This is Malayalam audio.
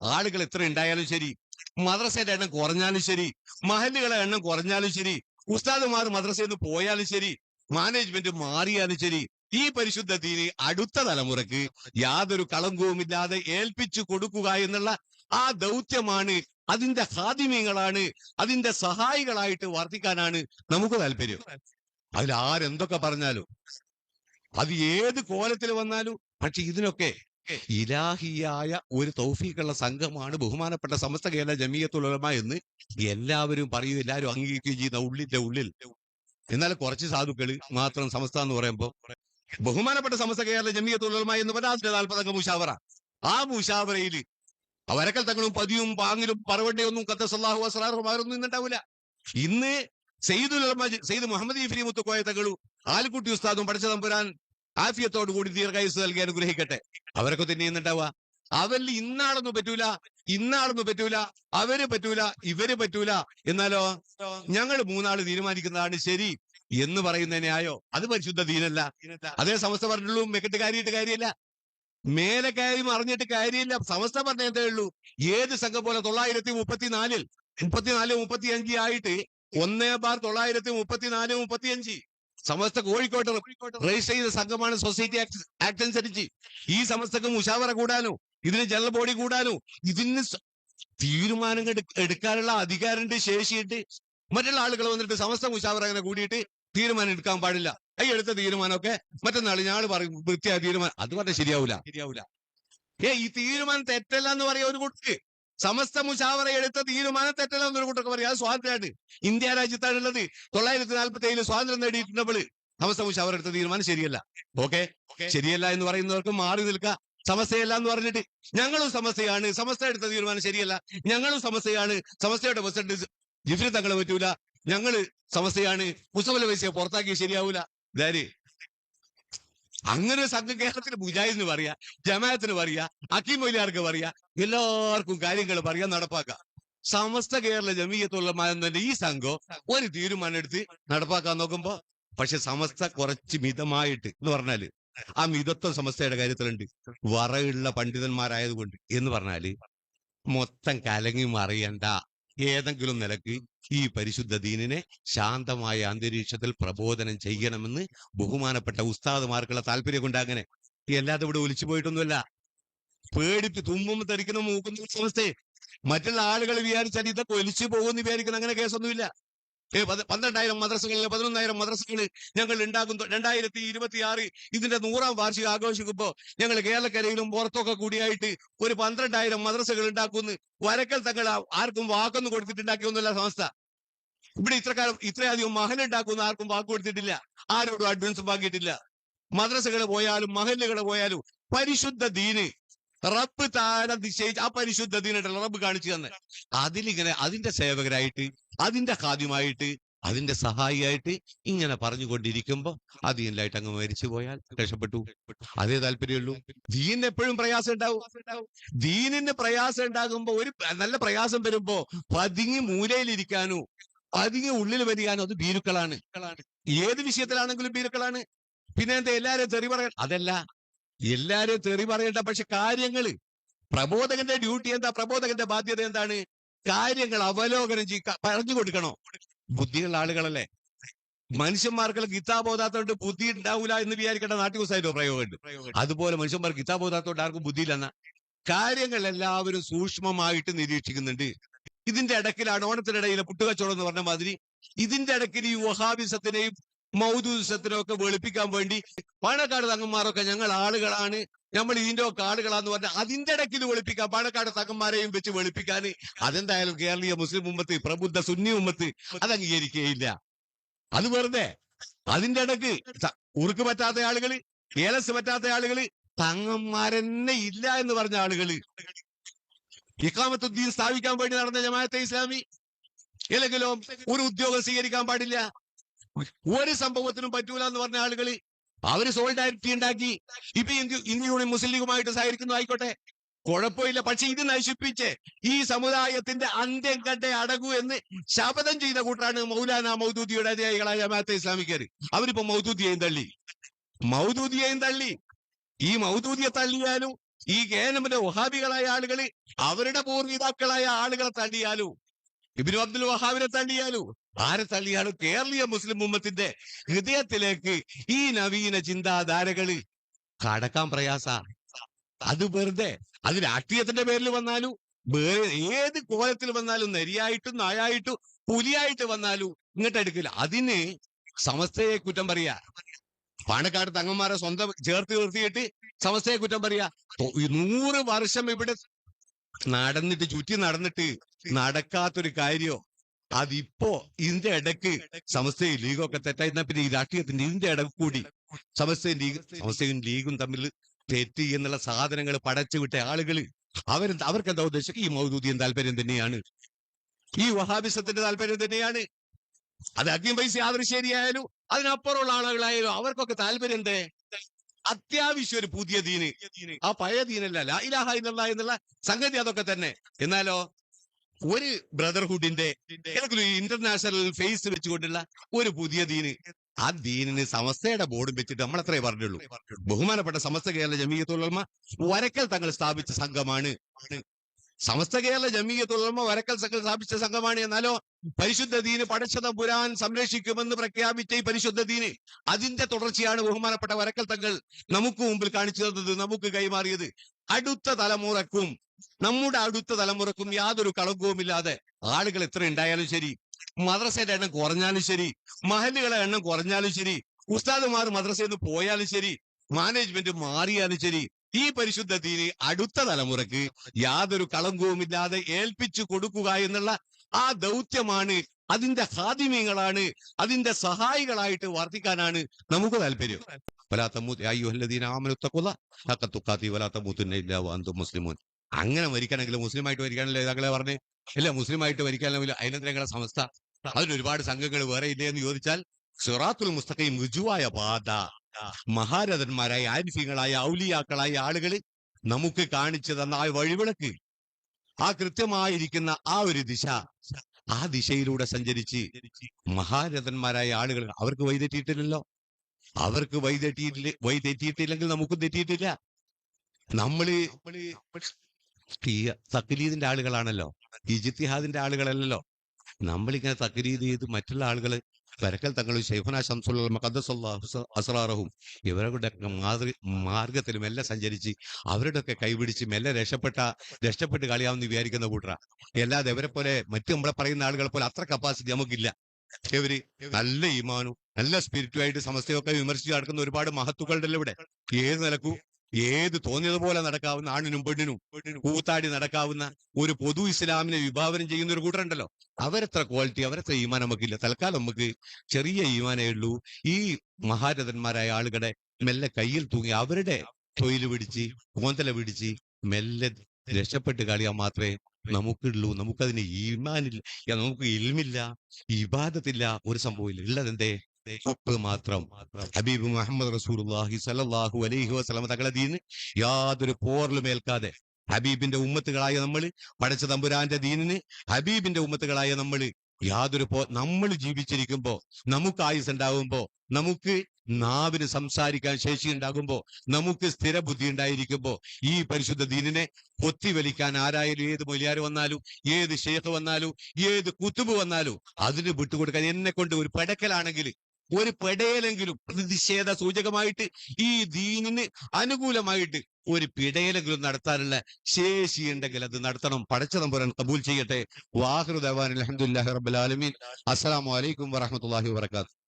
ആളുകൾ എത്ര ഉണ്ടായാലും ശരി മദ്രസയുടെ എണ്ണം കുറഞ്ഞാലും ശരി മഹല്ലുകളെ എണ്ണം കുറഞ്ഞാലും ശരി ഉസ്താദുമാർ മദ്രസയിൽ നിന്ന് പോയാലും ശരി മാനേജ്മെന്റ് മാറിയാലും ശരി ഈ പരിശുദ്ധ തീരെ അടുത്ത തലമുറയ്ക്ക് യാതൊരു കളങ്കവുമില്ലാതെ ഏൽപ്പിച്ചു കൊടുക്കുക എന്നുള്ള ആ ദൗത്യമാണ് അതിന്റെ ഹാദിമ്യങ്ങളാണ് അതിന്റെ സഹായികളായിട്ട് വർദ്ധിക്കാനാണ് നമുക്ക് താല്പര്യം. അതിൽ ആരെന്തൊക്കെ പറഞ്ഞാലും അത് ഏത് കോലത്തിൽ വന്നാലും പക്ഷെ ഇതിനൊക്കെ ഇലാഹിയായ ഒരു തൗഫീഖുള്ള സംഘമാണ് ബഹുമാനപ്പെട്ട സമസ്ത കേരള ജമീയത്തുള്ളവർ എന്ന് എല്ലാവരും പറയും എല്ലാവരും അംഗീകരിക്കുകയും ചെയ്യുന്ന ഉള്ളിന്റെ ഉള്ളിൽ. എന്നാൽ കുറച്ച് സാധുക്കൾ മാത്രം സമസ്ത എന്ന് പറയുമ്പോൾ ബഹുമാനപ്പെട്ട സമസ്ത കേരള ജമീയത്തുൽ ഉലമ എന്ന് പറഞ്ഞാൽ നാൽപ്പതംഗ മുഷാവറ. ആ മുഷാവറയിൽ അവരക്കൽ തങ്ങളും പതിയും പാങ്ങിലും പറവണ്ടയൊന്നും കത്ത സല്ലാഹു അസ്ലാഹുമാരൊന്നും ഇന്നുണ്ടാവില്ല ഇന്ന് ഉലമ സെയ്ദ് മുഹമ്മദ് ഇഫ്രി മുത്തുക്കോയ തങ്ങളും ആൽക്കുട്ടി ഉസ്താദും പഠിച്ച തമ്പുരാൻ ആഫിയത്തോടു കൂടി ദീർഘായുസ് നൽകി അനുഗ്രഹിക്കട്ടെ. അവരൊക്കെ തന്നെ എന്നിട്ടാവുക അവരിൽ ഇന്നാളൊന്നും പറ്റൂല ഇന്നാളൊന്നും പറ്റൂല അവർ പറ്റൂല ഇവർ പറ്റൂല. എന്നാലോ ഞങ്ങൾ മൂന്നാൾ തീരുമാനിക്കുന്നതാണ് ശരി എന്ന് പറയുന്നതിനെ ആയോ അത് പരിശുദ്ധ ദീനല്ല. അതേ സമസ്ത പറഞ്ഞുള്ളൂ മെക്കിട്ട് കാര്യമായിട്ട് കാര്യമില്ല. മേലെ കാര്യം അറിഞ്ഞിട്ട് കാര്യമില്ല. സമസ്ത പറഞ്ഞതേ ഉള്ളൂ? ഏത് സംഘം പോലെ തൊള്ളായിരത്തി മുപ്പത്തിനാലിൽ മുപ്പത്തിനാല് മുപ്പത്തി അഞ്ച് ആയിട്ട് ഒന്നേ ബാർ തൊള്ളായിരത്തി മുപ്പത്തിനാല് മുപ്പത്തി സമസ്ത കോഴിക്കോട്ട് രജിസ്റ്റർ ചെയ്ത സംഘമാണ് സൊസൈറ്റി ആക്ട് ആക്ട് അനുസരിച്ച്. ഈ സമസ്തക്ക് മുഷാവറ കൂടാനോ ഇതിന് ജനറൽ ബോഡി കൂടാനോ ഇതിന് തീരുമാനങ്ങൾ എടു- എടുക്കാനുള്ള അധികാരമുണ്ട് ശേഷിയുണ്ട്. മറ്റുള്ള ആളുകൾ വന്നിട്ട് സമസ്ത മുഷാവറ അങ്ങനെ കൂടിയിട്ട് തീരുമാനം എടുക്കാൻ പാടില്ല. ഈ എടുത്ത തീരുമാനമൊക്കെ മറ്റന്നാൾ ഞാൻ പറയും വൃത്തിയായ തീരുമാനം. അത് പറഞ്ഞാൽ ശരിയാവൂല. ശരിയാവൂല. ഏ ഈ തീരുമാനം തെറ്റല്ല എന്ന് പറയാ ഒരു കൂട്ടർക്ക് സമസ്ത മുഷാവറ എടുത്ത തീരുമാനം തെറ്റല്ല എന്നൊരു കൂട്ടർക്ക് പറയാം. അത് സ്വാതന്ത്ര്യമാണ്. ഇന്ത്യ രാജ്യത്താണുള്ളത്. തൊള്ളായിരത്തി നാൽപ്പത്തി ഏഴിൽ സ്വാതന്ത്ര്യം നേടിയിട്ടുണ്ടപ്പോൾ സമസ്ത മുഷാവറ എടുത്ത തീരുമാനം ശരിയല്ല. ഓക്കെ? ശരിയല്ല എന്ന് പറയുന്നവർക്ക് മാറി നിൽക്കുക സമസ്തയല്ല എന്ന് പറഞ്ഞിട്ട് ഞങ്ങളും സമസ്യയാണ് സമസ്ത എടുത്ത തീരുമാനം ശരിയല്ല. ഞങ്ങളും സമസ്യയാണ് സമസ്തയുടെ പ്രസിഡന്റ് ജിഫ്രി തങ്ങളെ പറ്റൂല. ഞങ്ങൾ സമസ്യയാണ് മുസമല വൈസിയെ പുറത്താക്കി ശരിയാവൂല. ഇതാര്? അങ്ങനെ സംഘം കേരളത്തിന് മുജാഹിദിന് പറയാ ജമാഅത്തിന് പറയാ അക്കീം പറയാ എല്ലാവർക്കും കാര്യങ്ങൾ പറയാ നടപ്പാക്കാം. സമസ്ത കേരള ജമീയത്തുള്ള എന്നതിന്റെ ഈ സംഘം ഒരു തീരുമാനം എടുത്ത് നടപ്പാക്കാൻ നോക്കുമ്പോ പക്ഷെ സമസ്ത കുറച്ച് മിതമായിട്ട് എന്ന് പറഞ്ഞാൽ ആ മിതത്വ സമസ്തയുടെ കാര്യത്തിലുണ്ട്. വറയുള്ള പണ്ഡിതന്മാരായതുകൊണ്ട് എന്ന് പറഞ്ഞാൽ മൊത്തം കലങ്ങി മറിയണ്ട. ഏതെങ്കിലും നിലയ്ക്ക് ഈ പരിശുദ്ധ ദീനിനെ ശാന്തമായ അന്തരീക്ഷത്തിൽ പ്രബോധനം ചെയ്യണമെന്ന് ബഹുമാനപ്പെട്ട ഉസ്താദുമാർക്കുള്ള താല്പര്യം കൊണ്ട് അങ്ങനെ. അല്ലാതെ ഇവിടെ ഒലിച്ചു പോയിട്ടൊന്നുമല്ല. പേടിപ്പ് തുമ്മും തെറിക്കുന്ന മൂക്കുന്ന സമസ്തയെ മറ്റുള്ള ആളുകൾ വിചാരിച്ചാൽ ഇതൊക്കെ ഒലിച്ചു പോകുമെന്ന് വിചാരിക്കുന്ന. അങ്ങനെ കേസൊന്നുമില്ല. പന്ത്രണ്ടായിരം മദ്രസകളിൽ പതിനൊന്നായിരം മദ്രസകൾ ഞങ്ങൾ ഉണ്ടാകും രണ്ടായിരത്തി ഇരുപത്തി ആറ് ഇതിന്റെ നൂറാം വാർഷികം ആഘോഷിക്കുമ്പോ ഞങ്ങൾ കേരളക്കരയിലും പുറത്തൊക്കെ കൂടിയായിട്ട് ഒരു പന്ത്രണ്ടായിരം മദ്രസകൾ ഉണ്ടാക്കുന്നു വരക്കൽ തങ്ങൾ ആർക്കും വാക്കൊന്നും കൊടുത്തിട്ടുണ്ടാക്കിയൊന്നുമില്ല സംസ്ഥ ഇവിടെ ഇത്രക്കാലം ഇത്രയധികം മഹൽ ഉണ്ടാക്കുന്ന ആർക്കും വാക്ക് കൊടുത്തിട്ടില്ല. ആരോടും അഡ്വാൻസ് വാങ്ങിയിട്ടില്ല. മദ്രസകൾ പോയാലും മഹലുകൾ പോയാലും പരിശുദ്ധ ദീന് റബ്ബ് താര നിശ്ചയിച്ച് ആ പരിശുദ്ധ ദീനുണ്ടല്ലോ റബ്ബ് കാണിച്ചു തന്നെ. അതിലിങ്ങനെ അതിന്റെ സേവകരായിട്ട് അതിന്റെ ഖാദ്യമായിട്ട് അതിന്റെ സഹായിയായിട്ട് ഇങ്ങനെ പറഞ്ഞുകൊണ്ടിരിക്കുമ്പോ അതിനായിട്ട് അങ്ങ് മരിച്ചു പോയാൽ രക്ഷപ്പെട്ടു. അതേ താല്പര്യമുള്ളൂ ദീനിന് എപ്പോഴും പ്രയാസം ഉണ്ടാവും. ദീനിന് പ്രയാസം ഉണ്ടാകുമ്പോ ഒരു നല്ല പ്രയാസം വരുമ്പോ പതുങ്ങി മൂലയിലിരിക്കാനോ പതുങ്ങി ഉള്ളിൽ വരികാനോ അത് ഭീരുക്കളാണ്. ഏത് വിഷയത്തിലാണെങ്കിലും ഭീരുക്കളാണ്. പിന്നെ എന്താ എല്ലാരും തെറി പറയാൻ അതല്ല. എല്ലാരും തെറി പറയണ്ട പക്ഷെ കാര്യങ്ങൾ. പ്രബോധകന്റെ ഡ്യൂട്ടി എന്താ? പ്രബോധകന്റെ ബാധ്യത എന്താണ്? കാര്യങ്ങൾ അവലോകനം ചെയ്യുക പറഞ്ഞു കൊടുക്കണോ? ബുദ്ധിയുള്ള ആളുകളല്ലേ. മനുഷ്യന്മാർക്ക് ഗീതാബോധാത്തോണ്ട് ബുദ്ധി ഉണ്ടാവില്ല എന്ന് വിചാരിക്കേണ്ട നാട്ടുകുസായിട്ടോ പ്രയോഗമുണ്ട്? അതുപോലെ മനുഷ്യന്മാർ ഗീതാബോധാത്തോണ്ട് ആർക്കും ബുദ്ധിയില്ലെന്ന. കാര്യങ്ങൾ എല്ലാവരും സൂക്ഷ്മമായിട്ട് നിരീക്ഷിക്കുന്നുണ്ട്. ഇതിന്റെ ഇടക്കിലാണ് ഓണത്തിനിടയിലെ പുട്ടുകച്ചവടം എന്ന് പറഞ്ഞ മാതിരി ഇതിന്റെ ഇടയ്ക്കിൽ ഈ വഹാബിസത്തിനെയും മൗദൂസത്തിനും ഒക്കെ വെളുപ്പിക്കാൻ വേണ്ടി പാണക്കാട് തങ്ങന്മാരൊക്കെ ഞങ്ങൾ ആളുകളാണ്. നമ്മൾ ഇതിന്റെ ഒക്കെ ആളുകളാന്ന് പറഞ്ഞാൽ അതിന്റെ ഇടയ്ക്ക് ഇത് വെളുപ്പിക്കാൻ പാണക്കാട് തങ്ങന്മാരെയും വെച്ച് വെളുപ്പിക്കാൻ. അതെന്തായാലും കേരളീയ മുസ്ലിം ഉമ്മത്ത് പ്രബുദ്ധ സുന്നി ഉമ്മത്ത് അത് അംഗീകരിക്കുകയില്ല. അത് വെറുതെ. അതിന്റെ ഇടയ്ക്ക് ഉറുക്ക് പറ്റാത്ത ആളുകൾ ഏലസ് പറ്റാത്ത ആളുകൾ തങ്ങന്മാരെന്നെ ഇല്ല എന്ന് പറഞ്ഞ ആളുകൾ. ഇക്കാമത്തുദ്ദീൻ സ്ഥാപിക്കാൻ വേണ്ടി നടന്ന ജമാഅത്തെ ഇസ്ലാമി? ഇല്ലെങ്കിലോ ഒരു ഉദ്യോഗം സ്വീകരിക്കാൻ പാടില്ല. ഒരു സംഭവത്തിനും പറ്റൂല എന്ന് പറഞ്ഞ ആളുകൾ അവർ സോളിഡാരിറ്റി ഉണ്ടാക്കി. ഇപ്പൊ ഇന്ത്യ ഇന്ത്യയുടെ മുസ്ലിം ലീഗുമായിട്ട് സഹകരിക്കുന്നു ആയിക്കോട്ടെ. കുഴപ്പമില്ല. പക്ഷെ ഇത് നശിപ്പിച്ച് ഈ സമുദായത്തിന്റെ അന്ത്യം കണ്ടേ അടങ്ങൂ എന്ന് ശപഥം ചെയ്ത കൂട്ടാണ് മൗലാന മൗദൂദിയുടെ അനുയായികളായ ജമാഅത്തെ ഇസ്ലാമിക്കർ അവരിപ്പോ മൗദൂദിയെയും തള്ളി. മൗദൂദിയെയും തള്ളി. ഈ മൗദൂദിയെ തള്ളിയാലും ഈ കേനമിന്റെ വഹാബികളായ ആളുകൾ അവരുടെ പൂർവിതാക്കളായ ആളുകളെ തള്ളിയാലും ഇബിനു അബ്ദുൽ വഹാബിനെ തള്ളിയാലോ ആരെ തള്ളിയാലും കേരളീയ മുസ്ലിം ഉമ്മത്തിന്റെ ഹൃദയത്തിലേക്ക് ഈ നവീന ചിന്താധാരകൾ കടക്കാൻ പ്രയാസ. അത് വെറുതെ അത് രാഷ്ട്രീയത്തിന്റെ പേരിൽ വന്നാലും വേറെ ഏത് കോലത്തിൽ വന്നാലും നരിയായിട്ടും നായായിട്ടും പുലിയായിട്ട് വന്നാലും ഇങ്ങോട്ട് എടുക്കില്ല. അതിന് സമസ്തയെ കുറ്റം പറയാ. പാണക്കാട് തങ്ങന്മാരെ സ്വന്തം ചേർത്ത് നിർത്തിയിട്ട് സമസ്തയെ കുറ്റം പറയാ. നൂറ് വർഷം ഇവിടെ നടന്നിട്ട് ചുറ്റി നടന്നിട്ട് നടക്കാത്തൊരു കാര്യോ? അതിപ്പോ ഇതിന്റെ ഇടയ്ക്ക് സമസ്തയും ഒക്കെ തെറ്റായി. പിന്നെ ഈ രാഷ്ട്രീയത്തിന്റെ ഇതിന്റെ ഇടയ്ക്ക് കൂടി. സമസ്തയും ലീഗ് സമസ്തയും ലീഗും തമ്മിൽ തെറ്റി എന്നുള്ള സാധനങ്ങൾ പടച്ചു വിട്ട ആളുകൾ അവർ അവർക്ക് എന്താ ഉദ്ദേശം? ഈ മൗദൂദിയും താല്പര്യം തന്നെയാണ്. ഈ വഹാബിസത്തിന്റെ താല്പര്യം തന്നെയാണ്. അത് അഗ്നി പൈസ ആദർശേരിയായാലും അതിനപ്പുറമുള്ള ആളുകളായാലും അവർക്കൊക്കെ താല്പര്യം എന്തേ? അത്യാവശ്യം ഒരു പുതിയ ദീന്. ആ പഴയ ദീനല്ല ലാ ഇലാഹ എന്നുള്ള സംഗതി അതൊക്കെ തന്നെ. എന്നാലോ ഒരു ബ്രദർഹുഡിന്റെ ഇന്റർനാഷണൽ ഫേസ് വെച്ചുകൊണ്ടുള്ള ഒരു പുതിയ ദീന്. ആ ദീനിന് സമസ്തയുടെ ബോർഡും വെച്ചിട്ട് നമ്മൾ അത്രേ പറഞ്ഞുള്ളൂ. ബഹുമാനപ്പെട്ട സമസ്ത കേരള ജമീയത്തുലമ വരക്കൽ തങ്ങൾ സ്ഥാപിച്ച സംഘമാണ്. സമസ്ത കേരള ജമീയത്തുലമ വരക്കൽ സംഘം സ്ഥാപിച്ച സംഘമാണ് എന്നാലോ പരിശുദ്ധ ദീന് പടച്ചത പുരാൻ സംരക്ഷിക്കുമെന്ന് പ്രഖ്യാപിച്ച ഈ പരിശുദ്ധ ദീന് അതിന്റെ തുടർച്ചയാണ് ബഹുമാനപ്പെട്ട വരക്കൽ തങ്ങൾ നമുക്ക് മുമ്പിൽ കാണിച്ചു തന്നത് നമുക്ക് കൈമാറിയത്. അടുത്ത തലമുറക്കും നമ്മുടെ അടുത്ത തലമുറക്കും യാതൊരു കളങ്കവുമില്ലാതെ ആളുകൾ എത്ര ഉണ്ടായാലും ശരി മദ്രസയുടെ എണ്ണം കുറഞ്ഞാലും ശരി മഹലുകളെ എണ്ണം കുറഞ്ഞാലും ശരി ഉസ്താദുമാർ മദ്രസയിൽ നിന്ന് പോയാലും ശരി മാനേജ്മെന്റ് മാറിയാലും ശരി ഈ പരിശുദ്ധ ദീന് അടുത്ത തലമുറയ്ക്ക് യാതൊരു കളങ്കവുമില്ലാതെ ഏൽപ്പിച്ചു കൊടുക്കുക എന്നുള്ള ആ ദൗത്യമാണ് അതിന്റെ ഹാദിമ്യങ്ങളാണ് അതിന്റെ സഹായികളായിട്ട് വർദ്ധിക്കാനാണ് നമുക്ക് താല്പര്യം. അങ്ങനെ മരിക്കണമെങ്കിൽ മുസ്ലിമായിട്ട് മരിക്കാനല്ലേ താങ്കളെ പറഞ്ഞേ? ഇല്ല മുസ്ലിമായിട്ട് മരിക്കാനെങ്കിൽ അതിനെന്തിനാ സമസ്ത അതിന് ഒരുപാട് സംഘങ്ങൾ വേറെ ഇല്ലേ എന്ന് ചോദിച്ചാൽ സിറാത്തുൽ മുസ്തഖയും ഋജുവായ പാത മഹാരഥന്മാരായ ആൻഫിങ്ങളായ ഔലിയാക്കളായ ആളുകൾ നമുക്ക് കാണിച്ചു തന്ന ആ വഴിവിളക്ക് ആ കൃത്യമായിരിക്കുന്ന ആ ഒരു ദിശ ആ ദിശയിലൂടെ സഞ്ചരിച്ച് മഹാരഥന്മാരായ ആളുകൾ അവർക്ക് വൈതെറ്റിയിട്ടില്ലല്ലോ അവർക്ക് വൈതെറ്റിയിട്ടില്ല വൈതെറ്റിയിട്ടില്ലെങ്കിൽ നമുക്കും തെറ്റിയിട്ടില്ല. നമ്മൾ ഈ ആളുകളാണല്ലോ ഈ ആളുകളല്ലല്ലോ. നമ്മളിങ്ങനെ തക്ലീദ് ചെയ്ത് മറ്റുള്ള ആളുകൾ വരക്കൽ തങ്ങൾ ഷെയ്ഖുന ഷംസുൽ മഖദ്ദസല്ലാഹു അസ്റാറഹും ഇവരുടെ മാതൃ മാർഗത്തിൽ മെല്ലെ സഞ്ചരിച്ച് അവരുടെയൊക്കെ കൈപിടിച്ച് മെല്ലെ രക്ഷപ്പെട്ട രക്ഷപ്പെട്ട് കളിയാവുന്ന വിചാരിക്കുന്ന കൂട്ടറ അല്ലാതെ ഇവരെ പോലെ മറ്റു നമ്മളെ പറയുന്ന ആളുകളെ പോലെ അത്ര കപ്പാസിറ്റി നമുക്കില്ല. ഇവർ നല്ല ഈമാനും നല്ല സ്പിരിറ്റുമായിട്ട് സമസ്തയൊക്കെ വിമർശിച്ച് നടക്കുന്ന ഒരുപാട് മഹത്തുക്കളുടെ ഇവിടെ. ഏത് നിലക്കും ഏത് തോന്നിയതുപോലെ നടക്കാവുന്ന ആണിനും പെണ്ണിനും കൂത്താടി നടക്കാവുന്ന ഒരു പൊതു ഇസ്ലാമിനെ വിഭാവനം ചെയ്യുന്ന ഒരു കൂട്ടരുണ്ടല്ലോ. അവരെത്ര ക്വാളിറ്റി അവരെത്ര ഈമാൻ നമുക്കില്ല. തൽക്കാലം നമുക്ക് ചെറിയ ഈമാനേ ഉള്ളൂ. ഈ മഹാരഥന്മാരായ ആളുകളെ മെല്ലെ കയ്യിൽ തൂങ്ങി അവരുടെ തൊഴിൽ പിടിച്ച് കോന്തല പിടിച്ച് മെല്ലെ രക്ഷപ്പെട്ട് കളിയാൻ മാത്രമേ നമുക്കുള്ളൂ. നമുക്കതിന് ഈമാനില്ല നമുക്ക് ഇൽമില്ല ഇബാദത്തില്ല ഒരു സംഭവമില്ല ഉള്ളതെന്തേ? മാത്രം. ഹബീബ് മുഹമ്മദ് റസൂർഹി സ്വല്ലല്ലാഹു അലൈഹി വസല്ലം തങ്ങളെ ദീന് യാതൊരു പോറലും ഏൽക്കാതെ. ഹബീബിന്റെ ഉമ്മത്തുകളായ നമ്മൾ പടച്ച തമ്പുരാന്റെ ദീനിന് ഹബീബിന്റെ ഉമ്മത്തുകളായ നമ്മൾ യാതൊരു പോ നമ്മൾ ജീവിച്ചിരിക്കുമ്പോ നമുക്ക് ആയുസ് ഉണ്ടാകുമ്പോ നമുക്ക് നാവിന് സംസാരിക്കാൻ ശേഷി ഉണ്ടാകുമ്പോ നമുക്ക് സ്ഥിര ബുദ്ധി ഉണ്ടായിരിക്കുമ്പോ ഈ പരിശുദ്ധ ദീനിനെ കൊത്തിവലിക്കാൻ ആരായാലും ഏത് മൊലിയാർ വന്നാലും ഏത് ഷേഖ് വന്നാലും ഏത് കുത്തുബ് വന്നാലും അതിന് വിട്ടുകൊടുക്കാൻ എന്നെ കൊണ്ട് ഒരു പെടക്കലാണെങ്കിൽ ഒരു പിടയിലെങ്കിലും പ്രതിഷേധ സൂചകമായിട്ട് ഈ ദീനിന് അനുകൂലമായിട്ട് ഒരു പിടയലെങ്കിലും നടത്താനുള്ള ശേഷി ഉണ്ടെങ്കിൽ അത് നടത്തണം. പടച്ച തമ്പുരാൻ കബൂൽ ചെയ്യട്ടെ. വാഹൃദാൻ അലഹമുല്ലാഹി റബ്ബുൽ ആലമീൻ. അസ്സലാമു അലൈക്കും വറഹ്മത്തുള്ളാഹി വബറകാതുഹു.